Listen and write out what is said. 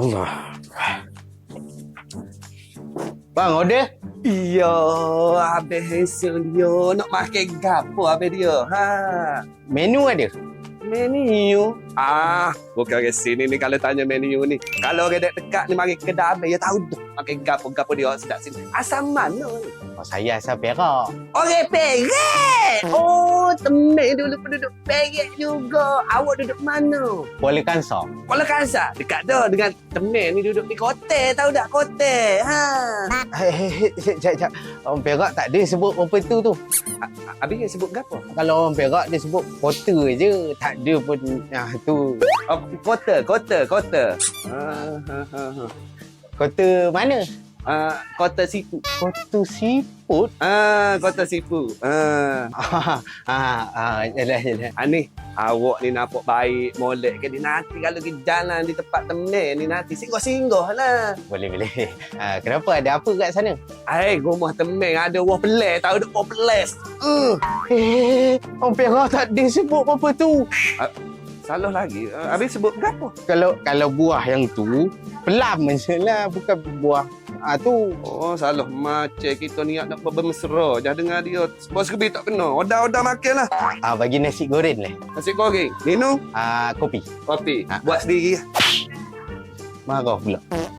Allah. Bang, order? Iya, habis handsome dia. Nak makan gapo habis dia? Ha. Menu ada? Menu. Ah, bukan orang sini ni kalau tanya menu ni. Kalau orang dek dekat ni mari kedai habis, ya tahu dah. Makan gapo-gapo dia sedap sini. Asal mana ni? Oh, saya asal Perak. Orang Perak. Temen dulu penduduk Perak juga. Awak duduk mana? Kuala Kansar. Kuala Kangsar. Dekat dah dengan temen ni duduk di kota. Tahu tak kota? Ha. Hei, hei, hei, sekejap, sekejap. Orang Perak tak ada sebut apa tu tu. Habis yang sebut gapo? Kalau orang Perak dia sebut kota je. Tak ada pun ah, tu. Oh, kota, kota, kota. Ah, ha, ha, ha. Kota mana? Ah, kota Sipu. Kota siput. Ah, kota Sipu. Ah. Ah, ah, ah, yalah, yalah. Ah, ni, awak ni nampak baik, molek ke ni nanti kalau kita jalan di tempat temen ni nanti singgah-singgah lah. Boleh, boleh. Ah, kenapa? Ada apa kat sana? Hai, rumah temen ada wah peles, tahu ada peles. Uh, Eh, orang Perak tak ada sebut apa tu. salah lagi. Uh, habis sebut gapo? Kalau kalau buah yang tu, pelam je lah. Bukan buah ah, tu. Oh, salah macam kita niat nak bermesra. Jangan dengar dia. Bos kebi tak kena. Odah-odah makan lah. Ah, bagi nasi goreng lah. Nasi goreng. Minum, Ah, kopi. kopi. Ah. Buat sendiri. Marah pula.